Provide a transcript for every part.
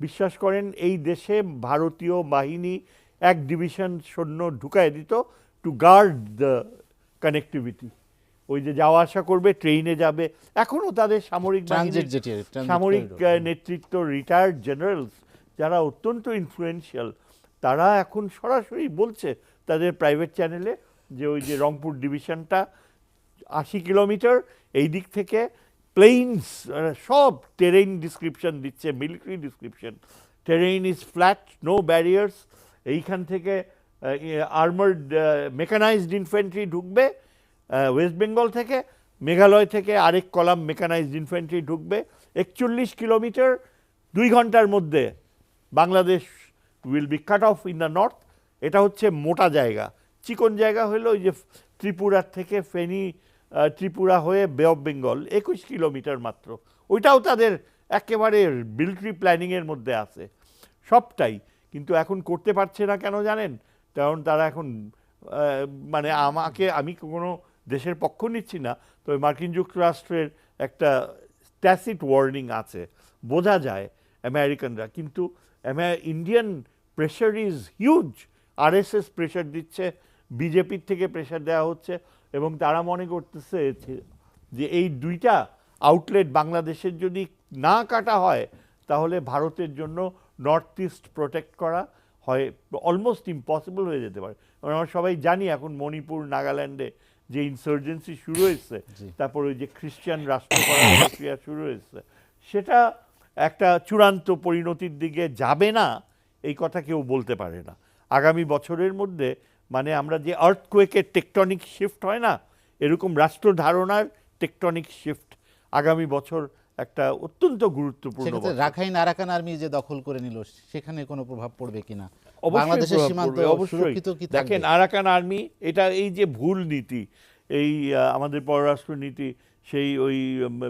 বিশ্বাস করেন এই দেশে ভারতীয় বাহিনী এক ডিভিশন সৈন্য ঢুকায় দিত টু গার্ড দ্য কানেক্টিভিটি ওই যে যাওয়া আসা করবে ট্রেনে যাবে। এখনও তাদের সামরিক সামরিক নেতৃত্ব রিটায়ার্ড জেনারেলস যারা অত্যন্ত ইনফ্লুয়েন্সিয়াল তারা এখন সরাসরি বলছে তাদের প্রাইভেট চ্যানেলে যে ওই যে রংপুর ডিভিশনটা আশি কিলোমিটার এই দিক থেকে প্লেইনস সব টেরেইন ডিসক্রিপশন দিচ্ছে military description terrain is flat no barriers এইখান থেকে আর্মার্ড মেকানাইজড ইনফেন্ট্রি ঢুকবে ওয়েস্ট বেঙ্গল থেকে, মেঘালয় থেকে আরেক কলাম মেকানাইজড ইনফেন্ট্রি ঢুকবে। একচল্লিশ কিলোমিটার, দুই ঘণ্টার মধ্যে Bangladesh will be cut off in the north এটা হচ্ছে মোটা জায়গা। চিকন জায়গা হলো ওই যে ত্রিপুরার থেকে ফেনী ত্রিপুরা হয়ে বে অফ বেঙ্গল একুশ কিলোমিটার মাত্র। ওইটাও তাদের একেবারে মিলিটারি প্ল্যানিংয়ের মধ্যে আছে। সবটাই। কিন্তু এখন করতে পারছে না কেন জানেন? কারণ তারা এখন মানে আমাকে, আমি কোনো দেশের পক্ষ নিচ্ছি না, তবে মার্কিন যুক্তরাষ্ট্রের একটা ট্যাসিট ওয়ার্নিং আছে। বোঝা যায় আমেরিকানরা। কিন্তু Indian pressure is huge RSS pressure দিচ্ছে বিজেপির থেকে প্রেশার দেওয়া হচ্ছে। এবং তারা মনে করতেছে যে- এই দুইটা আউটলেট বাংলাদেশের যদি না কাটা হয় তাহলে ভারতের জন্য নর্থ ইস্ট প্রোটেক্ট করা হয় অলমোস্ট ইম্পসিবল হয়ে যেতে পারে। কারণ আমরা সবাই জানি এখন মণিপুর নাগাল্যান্ডে যে ইনসার্জেন্সি শুরু হয়েছে তারপর ওই যে খ্রিস্টান রাষ্ট্র করার প্রক্রিয়া শুরু হয়েছে সেটা একটা চূড়ান্ত পরিণতির দিকে যাবে না এই কথা কেউ বলতে পারে না। আগামী বছরের মধ্যে মানে আমরা যে আর্থকোয়েকের টেকটনিক শিফট হয় না এরকম রাষ্ট্র ধারণার টেকটনিক শিফট আগামী বছর একটা অত্যন্ত গুরুত্বপূর্ণ রাখাইন আরাকান আর্মি যে দখল করে নিল সেখানে কোনো প্রভাব পড়বে কিনা? বাংলাদেশের সীমান্ত অবশ্যই। সুরক্ষিত কি দেখেন আরাকান আর্মি এটা এই যে ভুল নীতি এই আমাদের পররাষ্ট্র নীতি সেই ওই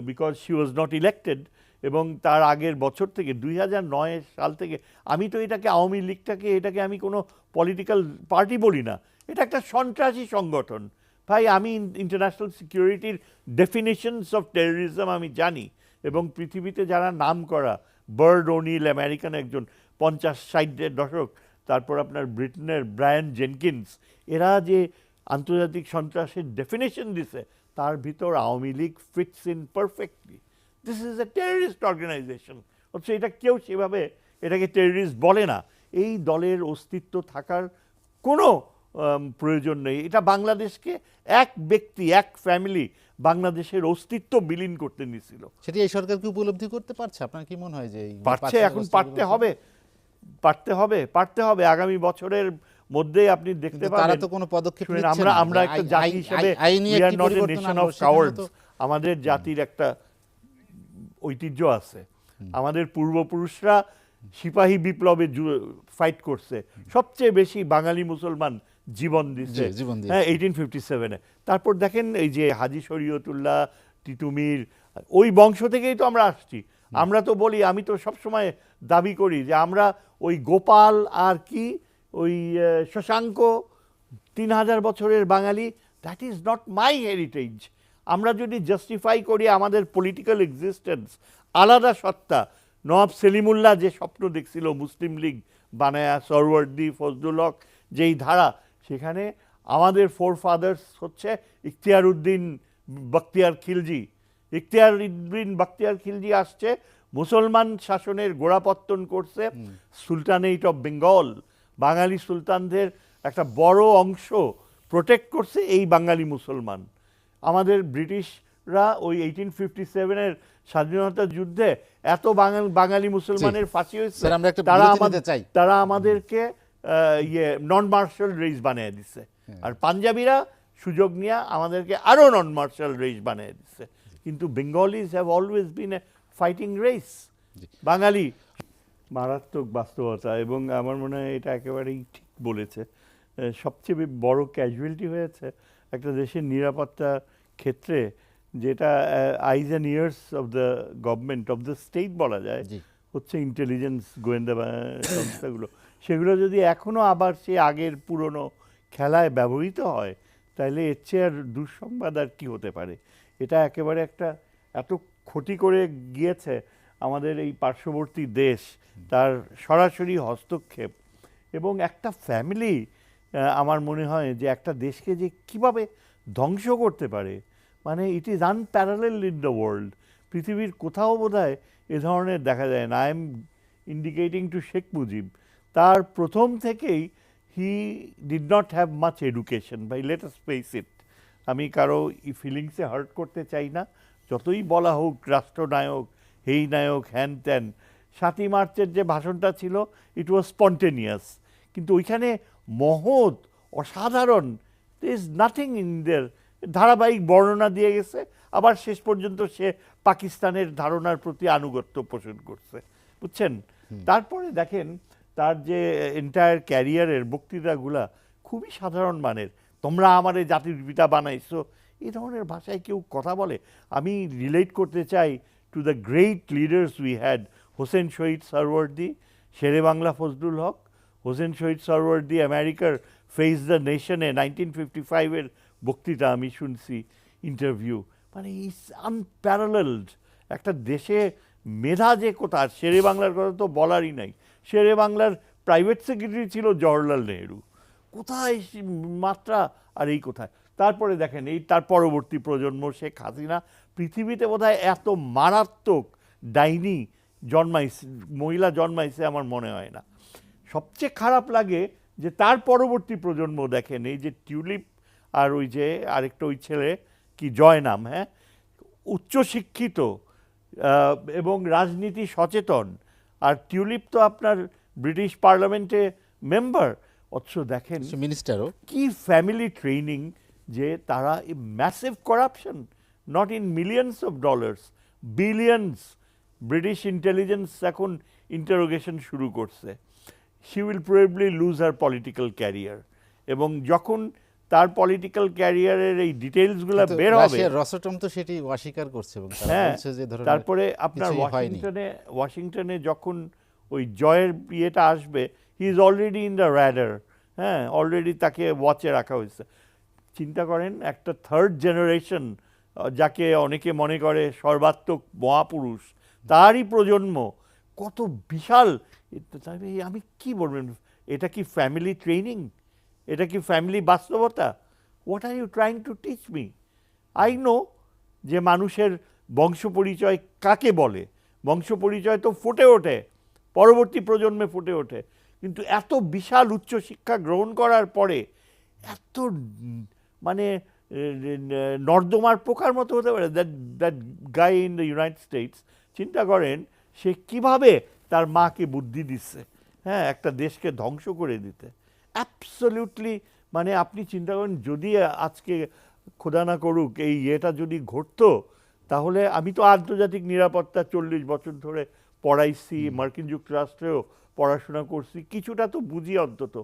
because she was not elected এবং তার আগের বছর থেকে দুই হাজার নয় সাল থেকে আমি তো এটাকে আওয়ামী লীগটাকে এটাকে আমি কোনো পলিটিক্যাল পার্টি বলি না, এটা একটা সন্ত্রাসী সংগঠন। ভাই, আমি ইন্টারন্যাশনাল সিকিউরিটির ডেফিনেশনস অফ টেরোরিজম আমি জানি এবং পৃথিবীতে যারা নাম করা বার্ড ওনিল আমেরিকান একজন পঞ্চাশ ষাটের দশক তারপর আপনার ব্রিটেনের ব্রায়ান জেনকিন্স এরা যে আন্তর্জাতিক সন্ত্রাসের ডেফিনেশন দিছে, তার ভিতর Awami League fits in perfectly this is a terrorist organisation অথচ এটা কেউ সেভাবে এটাকে টেররিস্ট বলে না। এই দলের অস্তিত্ব থাকার কোনো প্রয়োজন নেই। এটা বাংলাদেশকে এক ব্যক্তি এক ফ্যামিলি বাংলাদেশের অস্তিত্ব বিলীন করতে নিছিল সেটি এই সরকার কি উপলব্ধি করতে পারছে? আপনার কি মনে হয় যে পারছে এখন পারতে হবে পারতে হবে পারতে হবে। আগামী বছরের মধ্যেই আপনি দেখতে কিন্তু তারা তো কোনো পদক্ষেপ আমরা আমরা একটা জাতি হিসেবে সেখানে cowards তো আমাদের জাতির একটা ঐতিহ্য আছে। আমাদের পূর্বপুরুষরা সিপাহী বিপ্লবে ফাইট করছে। সবচেয়ে বেশি বাঙালি মুসলমান জীবন দিচ্ছে। হ্যাঁ এইটিন ফিফটি সেভেনে তারপর দেখেন এই যে হাজি শরীয়তুল্লাহ তিতুমির ওই বংশ থেকেই তো আমরা আসছি। আমরা তো বলি আমি তো সবসময় দাবি করি যে আমরা ওই গোপাল আর কি ওই শশাঙ্ক তিন হাজার বছরের Bangali that is not my heritage আমরা যদি জাস্টিফাই করি আমাদের পলিটিক্যাল এক্সিস্টেন্স আলাদা সত্তা নবাব সেলিমুল্লাহ যে স্বপ্ন দেখছিল মুসলিম লীগ বানায়া সরওয়ার্দি ফজলুল হক যেই ধারা সেখানে আমাদের ফোর ফাদার্স হচ্ছে ইখতিয়ার উদ্দিন বখতিয়ার খিলজি। ইখতিয়ার উদ্দিন বখতিয়ার খিলজি আসছে মুসলমান শাসনের গোড়াপত্তন করছে সুলতানেট অফ বেঙ্গল। বাঙালি সুলতানদের একটা বড় অংশ প্রোটেক্ট করছে এই বাঙালি মুসলমান। আমাদের ব্রিটিশরা ওই এইটিন ফিফটি সেভেনের স্বাধীনতা যুদ্ধে এত বাঙাল মুসলমানের ফাঁসি হয়েছে তারা আমাদের চাই। তারা আমাদেরকে ইয়ে নন মার্শাল রেস বানিয়ে দিচ্ছে আর পাঞ্জাবিরা সুযোগ নিয়ে আমাদেরকে আরও নন মার্শাল রেস বানিয়ে দিচ্ছে কিন্তু Bengalis have always been a fighting race Bangali. মারাত্মক বাস্তবতা এবং আমার মনে হয় এটা একেবারেই ঠিক বলেছে। সবচেয়ে বড় ক্যাজুয়ালিটি হয়েছে একটা দেশের নিরাপত্তা ক্ষেত্রে যেটা eyes and ears of the government of the state বলা যায়। হচ্ছে ইন্টেলিজেন্স গোয়েন্দা সংস্থাগুলো। সেগুলো যদি এখনও আবার সে আগের পুরনো খেলায় ব্যবহৃত হয় তাহলে এর চেয়ে আর দুঃসংবাদ আর কী হতে পারে? এটা একেবারে একটা এত ক্ষতি করে গিয়েছে আমাদের এই পার্শ্ববর্তী দেশ তার সরাসরি হস্তক্ষেপ। এবং একটা ফ্যামিলি আমার মনে হয় যে একটা দেশকে যে কীভাবে ধ্বংস করতে পারে মানে it is unparalleled in the world পৃথিবীর কোথাও বোধহয় এ ধরনের দেখা যায় না। I am indicating to Sheikh Mujib তার প্রথম থেকেই he did not have much education but let's face it আমি কারও ই ফিলিংসে হার্ট করতে চাই না। যতই বলা হোক, রাষ্ট্রনায়ক, হেই নায়ক, হ্যান ত্যান, সাতই মার্চের যে ভাষণটা ছিল ইট ওয়াজ স্পন্টেনিয়াস কিন্তু ওইখানে মহৎ, অসাধারণ ইজ নাথিং ইন দের ধারাবাহিক বর্ণনা দিয়ে গেছে আবার শেষ পর্যন্ত সে পাকিস্তানের ধারণার প্রতি আনুগত্য পোষণ করছে। বুঝছেন? তারপরে দেখেন তার যে এন্টায়ার ক্যারিয়ারের বক্তৃতাগুলা খুবই সাধারণ মানের। তোমরা আমারে জাতির পিতা বানাইছো। এই ধরনের ভাষায় কেউ কথা বলে। আমি রিলেট করতে চাই to the great leaders we had Hossain Shaheed Suhrawardy Sher-e Bangla Fazlul Huq Hossain Shaheed Suhrawardy আমেরিকার ফেস দ্য নেশনে নাইনটিন ফিফটি ফাইভের বক্তৃতা আমি শুনছি ইন্টারভিউ মানে ইস আনপ্যারালেলড একটা দেশে মেধা যে কোথা শেরে বাংলার কথা তো বলারই নাই। শেরে বাংলার প্রাইভেট সেক্রেটারি ছিল জওহরলাল নেহরু। কোথায় মাত্রা আর এই কোথায়? তারপরে দেখেন, এই তার পরবর্তী প্রজন্ম শেখ হাসিনা, পৃথিবীতে বোধহয় এত মারাত্মক ডাইনি জন্মাইছে, মহিলা জন্মাইছে আমার মনে হয় না। সবচেয়ে খারাপ লাগে যে তার পরবর্তী প্রজন্ম দেখেন, এই যে টিউলিপ আর ওই যে আরেকটা ওই ছেলে কি জয় নাম হ্যাঁ? উচ্চশিক্ষিত এবং রাজনীতি সচেতন। আর টিউলিপ তো আপনার ব্রিটিশ পার্লামেন্টে মেম্বার। অথচ দেখেন মিনিস্টারও কি ফ্যামিলি ট্রেনিং যে তারা massive corruption not in millions of dollars billions British intelligence এখন ইন্টারোগেশন শুরু করছে। She will probably lose her political career এবং যখন তার পলিটিক্যাল ক্যারিয়ারের এই ডিটেলসগুলো কিন্তু বের হবে। রসটম তো সেটি অস্বীকার করছে এবং হ্যাঁ বলছে যে ধরনের তারপরে আপনার ওয়াশিংটনে ওয়াশিংটনে যখন ওই জয়ের ইয়েটা আসবে he is already in the radar হ্যাঁ অলরেডি তাকে ওয়াচে রাখা হয়েছে। চিন্তা করেন একটা থার্ড জেনারেশন যাকে অনেকে মনে করে সর্বাত্মক মহাপুরুষ তারই প্রজন্ম কত বিশাল। আমি কি বলবেন এটা কি ফ্যামিলি ট্রেনিং এটা কি ফ্যামিলি বাস্তবতা? What are you trying to teach me I know যে মানুষের বংশ পরিচয় কাকে বলে? বংশ পরিচয় তো ফুটে ওঠে, পরবর্তী প্রজন্মে ফুটে ওঠে। কিন্তু এত বিশাল উচ্চশিক্ষা গ্রহণ করার পরে এত মানে নর্দমার পোকার মতো হতে পারে that that guy in the United States চিন্তা করেন সে কীভাবে তার মাকে বুদ্ধি দিচ্ছে? হ্যাঁ একটা দেশকে ধ্বংস করে দিতে। অ্যাবসলিউটলি মানে আপনি চিন্তা করেন যদি আজকে খোদা না করুক এই ইয়েটা যদি ঘটতো তাহলে আমি তো আন্তর্জাতিক নিরাপত্তা চল্লিশ বছর ধরে পড়াইছি মার্কিন যুক্তরাষ্ট্রেও পড়াশোনা করছি কিছুটা তো বুঝি অন্তত।